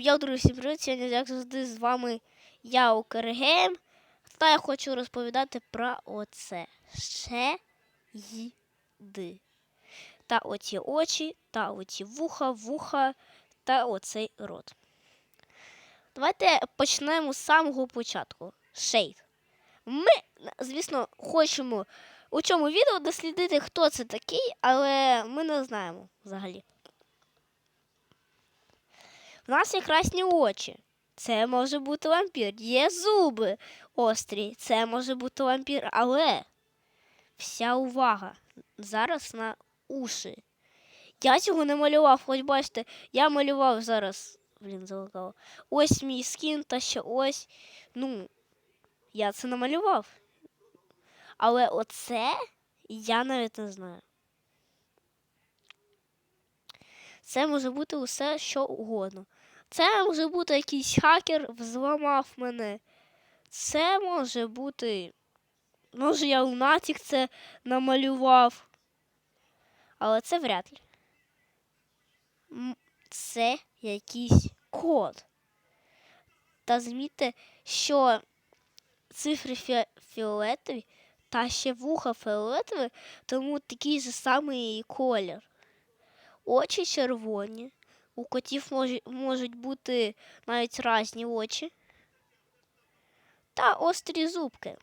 Я, друзі, привіт, сьогодні, як завжди, з вами я, Укргейм. Та я хочу розповідати про оце. Ще їди. Та оті очі, та оті вуха, вуха, та оцей рот. Давайте почнемо з самого початку. Шейд. Ми, звісно, хочемо у цьому відео дослідити, хто це такий, але ми не знаємо взагалі. У нас є красні очі. Це може бути вампір. Є зуби острі. Це може бути вампір. Але вся увага зараз на уші. Я цього не малював, хоч бачите, я малював зараз. Блін, залагало. Ось мій скін, та ще ось. Ну, я це намалював. Але оце я навіть не знаю. Це може бути усе, що угодно. Це може бути якийсь хакер взламав мене. Це може бути. Може, я лунатик це намалював. Але це вряд ли. Це якийсь код. Та змітьте, що цифри фі- фіолетові та ще вуха фіолетові, тому такий же самий колір. Очі червоні. У котів може, можуть бути навіть різні очі. Та острі зубки.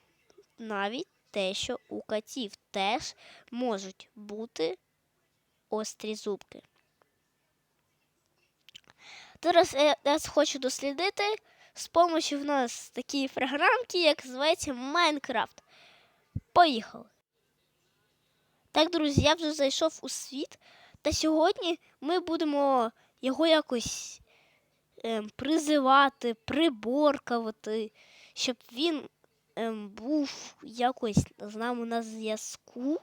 Навіть те, що у котів теж можуть бути острі зубки. Зараз я, я хочу дослідити з допомогою в нас такої програмки, як зветься Майнкрафт. Поїхали. Так, друзі, я вже зайшов у світ, та сьогодні ми будемо його якось ем, призивати, приборкувати, щоб він ем, був якось з нами на зв'язку,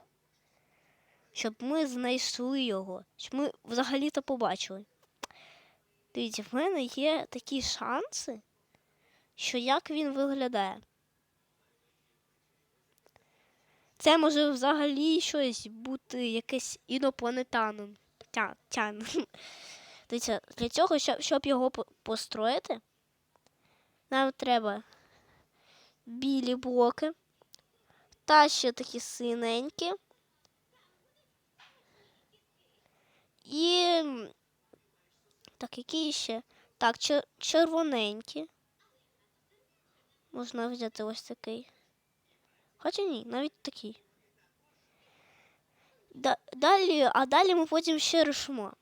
щоб ми знайшли його, щоб ми взагалі-то побачили. Дивіться, в мене є такі шанси, що як він виглядає. Це може взагалі щось бути якесь інопланетаном. Тя, тян. Дивіться, для цього, щоб, його построїти, нам треба білі блоки та ще такі синенькі. І так, які ще? Так, червоненькі. Можна взяти ось такий. Хоча ні, навіть такий. Далі, а далі ми потім ще рішимо.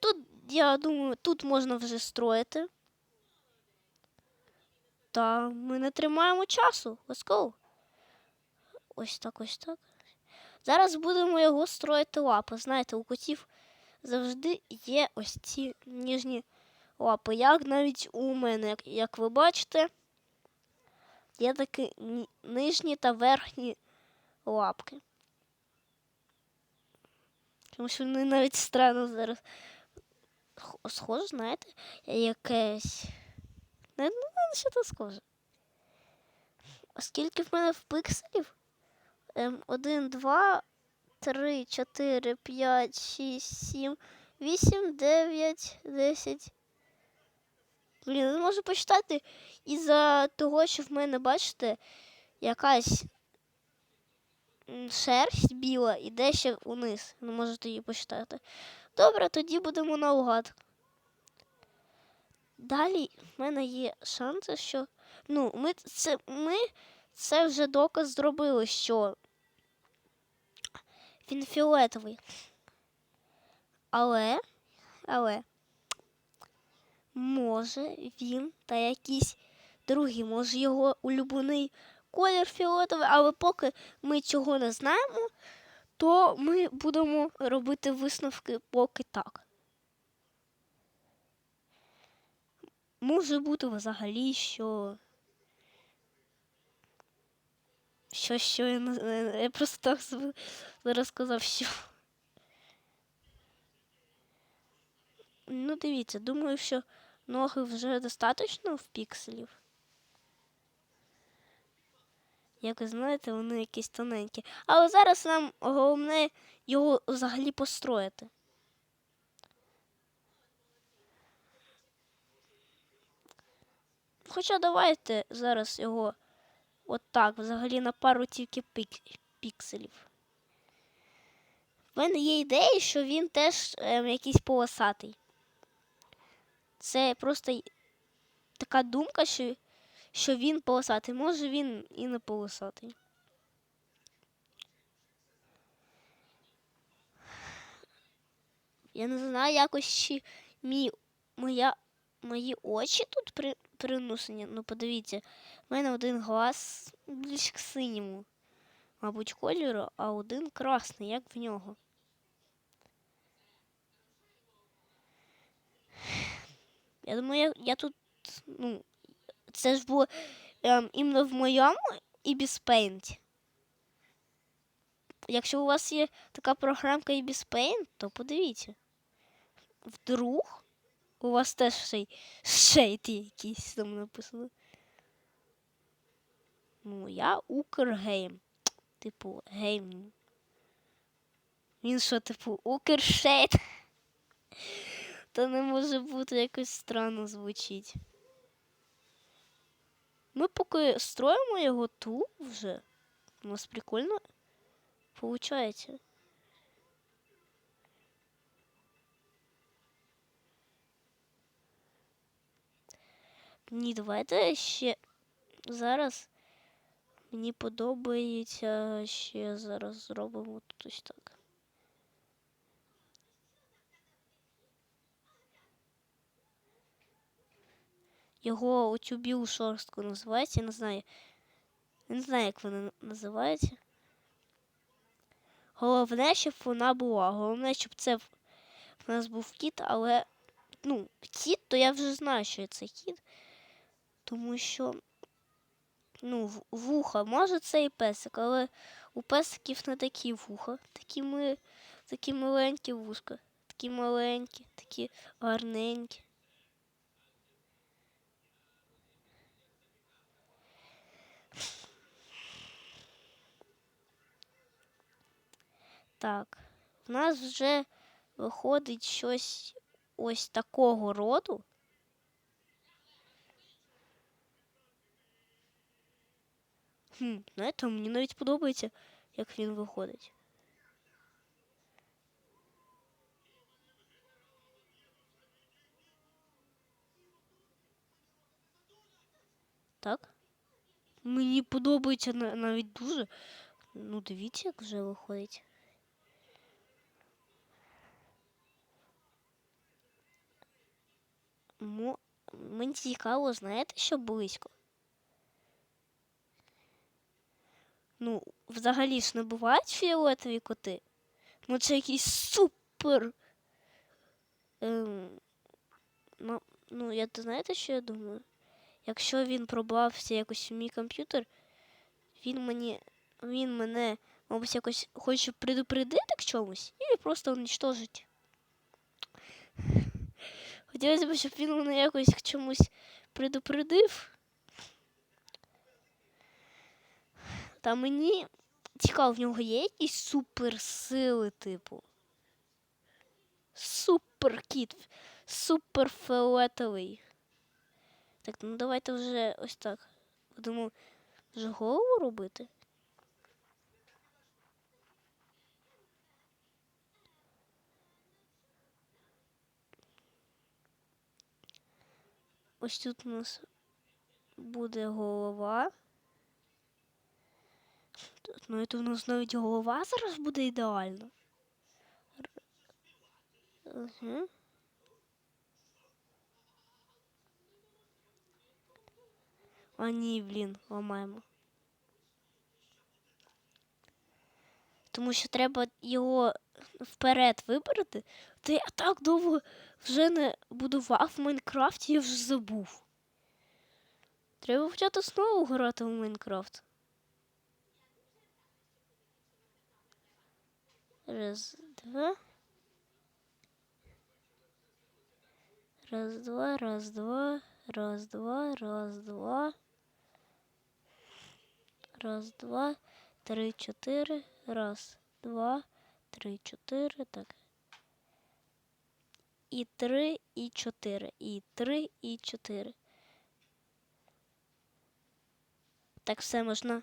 Тут, я думаю, тут можна вже строїти. Та ми не тримаємо часу. Let's go. Ось так, ось так. Зараз будемо його строїти лапи. Знаєте, у котів завжди є ось ці ніжні лапи. Як навіть у мене, як, ви бачите, є такі нижні та верхні лапки. Тому що вони навіть странно зараз схоже, знаєте, якесь. Не ну, що то схоже. Оскільки в мене в пикселів ем, 1, 2, 3, 4, 5, 6, 7, 8, 9, 10. Блін, не можу почитати із-за того, що в мене, бачите, якась шерсть біла іде ще униз. Не можете її почитати. Добре, тоді будемо наугад. Далі в мене є шанси, що. Ну, ми це, ми це вже доказ зробили, що він фіолетовий. Але, але, може він та якийсь другий, може його улюблений колір фіолетовий, але поки ми цього не знаємо, то ми будемо робити висновки поки так. Може бути взагалі, що. Що, що я не. Я просто так зараз сказав, що. Ну, дивіться, думаю, що ноги вже достатньо в пікселів. Як ви знаєте, вони якісь тоненькі. Але зараз нам головне його взагалі построїти. Хоча давайте зараз його отак, взагалі на пару тільки пік- пікселів. В мене є ідея, що він теж ем, якийсь полосатий. Це просто така думка, що, що він полосатий. Може він і не полосатий. Я не знаю, якось чи мій, моя, мої очі тут при, принесені. Ну, подивіться, в мене один глаз більш к синьому, мабуть, кольору, а один красний, як в нього. Я думаю, я, я тут, ну, це ж було ем, іменно в моєму і Paint. Якщо у вас є така програмка і Paint, то подивіться. Вдруг у вас теж ще, й- шейд є якийсь там написано. Ну, я Укргейм. Типу, гейм. Він що, типу, Укршейд? Та не може бути якось странно звучить. Ми поки строїмо його тут вже. У нас прикольно получається. Ні, давайте ще зараз мені подобається ще зараз зробимо тут так. Його оцю білу шорстку називається, я не знаю. Я не знаю, як вона називається. Головне, щоб вона була. Головне, щоб це в нас був кіт, але ну, кіт, то я вже знаю, що це кіт. Тому що ну, вуха, може це і песик, але у песиків не такі вуха, такі, ми, такі маленькі вушка, такі маленькі, такі гарненькі. Так, в нас вже виходить щось ось такого роду. Хм, знаєте, мені навіть подобається, як він виходить. Так? Мені подобається навіть дуже. Ну, дивіться, як вже виходить. Мо... Мені цікаво, знаєте, що близько? Ну, взагалі ж не бувають фіолетові коти. Ну, це якийсь супер. Ем... Ну, ну, я то знаєте, що я думаю? Якщо він пробався якось в мій комп'ютер, він мені. Він мене, мабуть, якось хоче предупредити к чомусь і просто уничтожить. Хотілося б, щоб він мене якось к чомусь предупредив. Та мені цікаво, в нього є якісь суперсили, типу. Супер кіт, супер фіолетовий. Так, ну давайте вже ось так. Будемо вже голову робити. Ось тут у нас буде голова. Тут, Ну, це у нас навіть голова зараз буде ідеально. Угу. А блін, ламаємо. Тому що треба його вперед вибрати. Та я так довго вже не будував в Майнкрафті, я вже забув. Треба почати знову грати в Майнкрафт. Раз, два. Раз, два, раз, два, раз, два, раз, два. Раз, два, три, чотири. Раз, два, три, чотири. Так. І три, і чотири. І три, і чотири. Так, все можна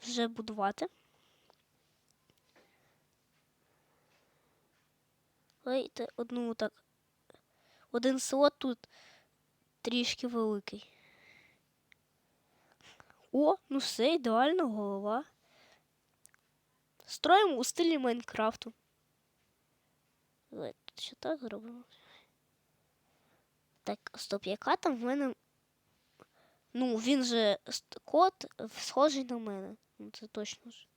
вже будувати. Давайте одну так. Один слот тут трішки великий. О, ну все, ідеально голова. Строїмо у стилі Майнкрафту. Давайте ще так зробимо. Так, стоп, яка там в мене. Ну, він же е, схожий на мене. Ну, це точно ж.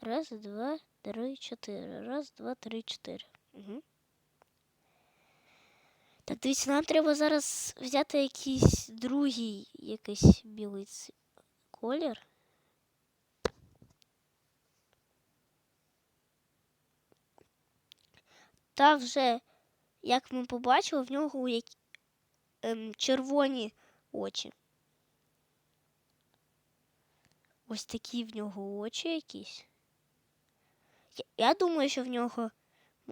Раз, два, три, чотири. Раз, два, три, чотири. Угу. Так, дивіться, нам треба зараз взяти якийсь другий якийсь білий колір. Та вже, як ми побачили, в нього які, ем, червоні очі. Ось такі в нього очі якісь. Я, я думаю, що в нього.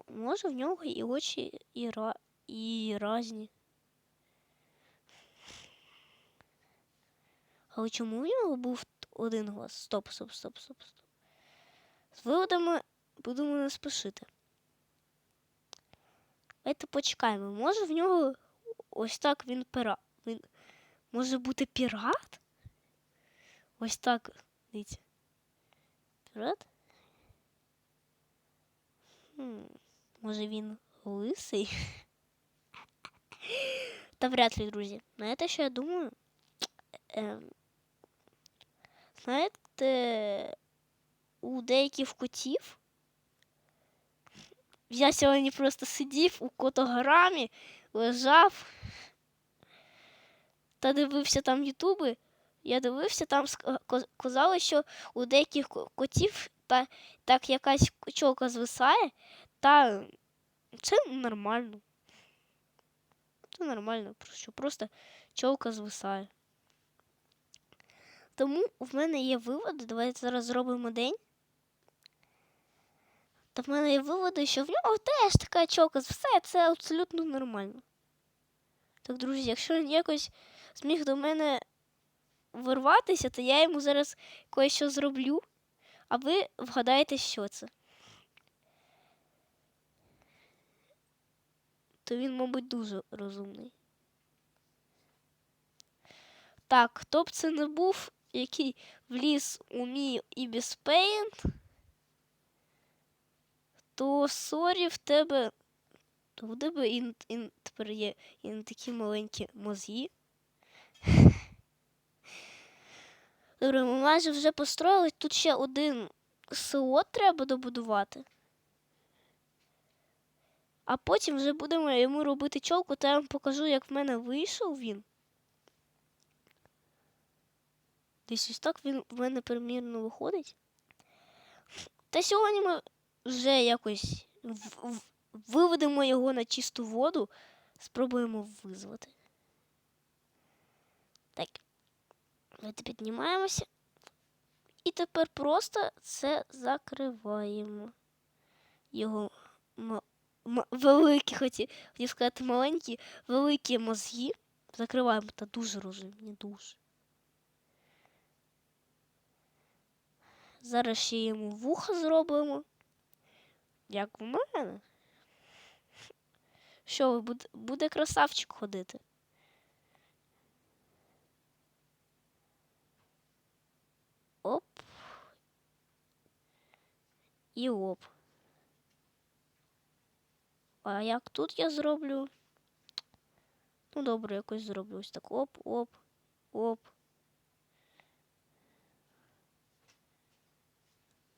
Може, в нього і очі і, ра, і разні. Але чому в нього був один глаз? Стоп, стоп, стоп, стоп, стоп. З виводами будемо не спішити. Давайте почекаємо. Може в нього ось так він пира. Він може бути пірат? Ось так. Дивіться. Пірат? Хм, може він лисий? Та вряд ли, друзі. Знаєте, що я думаю? Знаєте, у деяких котів я сьогодні просто сидів у котограмі, лежав та дивився там ютуби. Я дивився, там казали, що у деяких котів та, так якась чолка звисає, та це нормально. Це нормально, що просто чолка звисає. Тому в мене є виводи. Давайте зараз зробимо день. Та в мене є виводи, що в нього теж така чолка звисає, це абсолютно нормально. Так, друзі, якщо він якось зміг до мене вирватися, то я йому зараз кое-що зроблю, а ви вгадаєте, що це. То він, мабуть, дуже розумний. Так, хто б це не був, який вліз у мій Ibis Paint, то сорі в тебе. То в тебе і, і тепер є і такі маленькі мозги. Добре, ми майже вже построїли. Тут ще один село треба добудувати. А потім вже будемо йому робити чолку, та я вам покажу, як в мене вийшов він. Десь ось так він в мене примірно виходить. Та сьогодні ми вже якось виведемо його на чисту воду, спробуємо визвати. Так. Давайте піднімаємося. І тепер просто це закриваємо. Його ма- великі, хотів, сказати, маленькі, великі мозги. Закриваємо та дуже розумні, дуже. Зараз ще йому вуха зробимо. Як в мене. Що буде красавчик ходити? Оп. І оп. А як тут я зроблю? Ну, добре, якось зроблю. Ось так. Оп, оп, оп.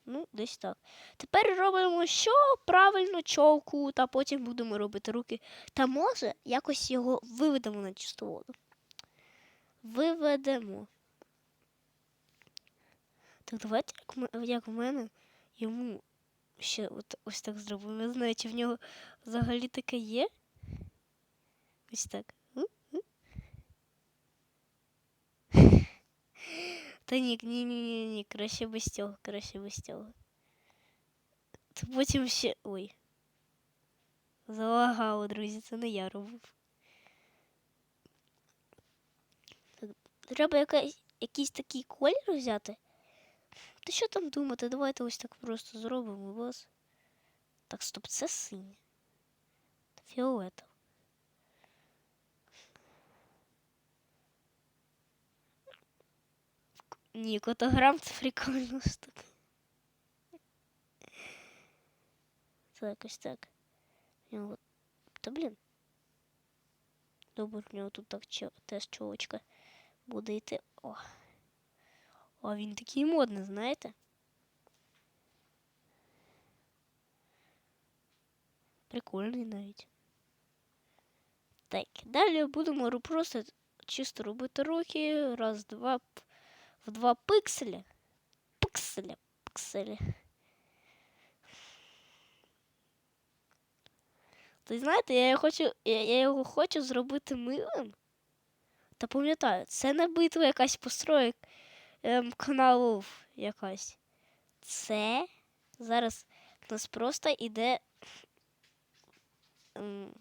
Ну, десь так. Тепер робимо що правильно чолку, та потім будемо робити руки. Та може якось його виведемо на чисту воду. Виведемо. Так давайте, як, як в мене, йому ще от, ось так зробимо. Я знаю, чи в нього взагалі таке є. Ось так. М, м. Та ні, ні, ні, ні, ні, краще без цього, краще без цього. То потім ще. Ой. Залагало, друзі, це не я робив. треба якась, якийсь такий колір взяти. Та що там думати? Давайте ось так просто зробимо вас. Так, стоп, це синє. Фіолетово. Ні, котограм це прикольно штука. Це якось так. Нього- Та блін. Добре, в нього тут так теж чолочка буде йти. О. О, він такий модний, знаєте? Прикольний навіть. Так, далі будемо просто чисто робити руки. Раз, два, в два пикселя. Пикселя, пикселя. Ти знаєте, я хочу, я, я його хочу зробити милим. Та пам'ятаю, це не битва якась построєк ем, каналів якась. Це зараз в нас просто іде. Ем,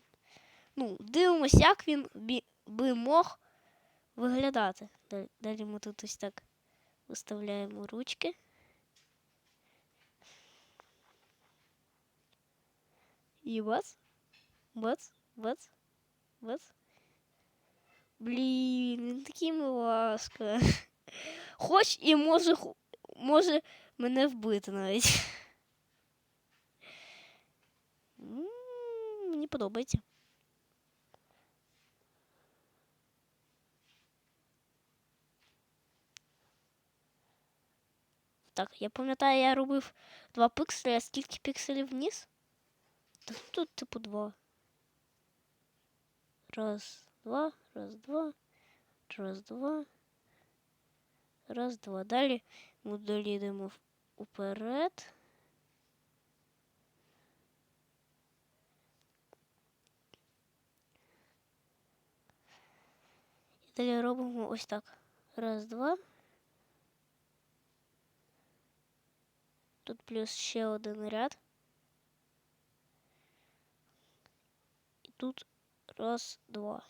ну, дивимось, як він би мог виглядати. Далі ми тут ось так виставляємо ручки. І бац, бац, бац, бац. Блін, він такий милашка. Хоч і може, може мене вбити навіть. Мені подобається. Так, я пам'ятаю, я робив два пикселі, а скільки пікселів вниз? Та тут, типу, два. Раз, два, раз, два, раз, два. Раз, два. Далі ми в- уперед. І далі робимо ось так. Раз, два. Тут плюс ще один ряд. І тут раз, два.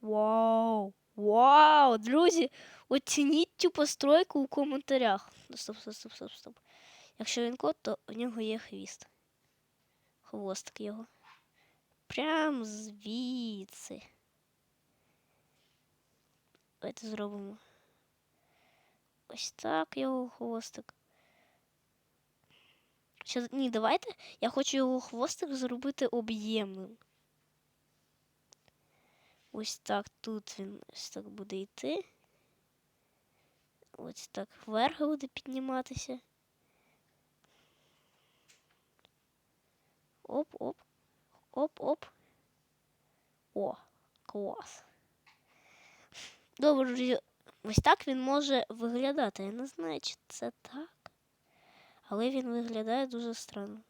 Вау! Вау! Друзі! Оцініть цю постройку у коментарях. Ну, Стоп, стоп, стоп, стоп, стоп. Якщо він кот, то у нього є хвіст. Хвостик його. Прям звідси. Давайте зробимо. Ось так його хвостик. Ще, ні, давайте. Я хочу його хвостик зробити об'ємним. Ось так тут він ось так буде йти. Ось так вверх буде підніматися. Оп-оп. Оп-оп. О, клас. Добре. Ось так він може виглядати. Я не знаю, чи це так. Але він виглядає дуже странно.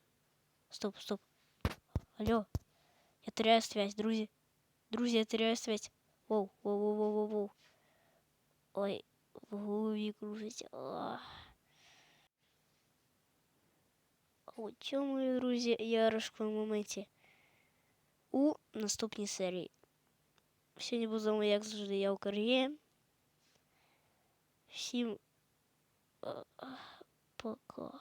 Стоп, стоп. Алло. Я теряю связь, друзі. Друзі, я теряю связь. Воу, воу, воу, воу, воу, воу. Ой, в голові кружиться. А. О чому, друзі, я розкрою моменті у наступній серії. Сьогодні був з вами, як завжди, я Укрє. Всім е, е, пока.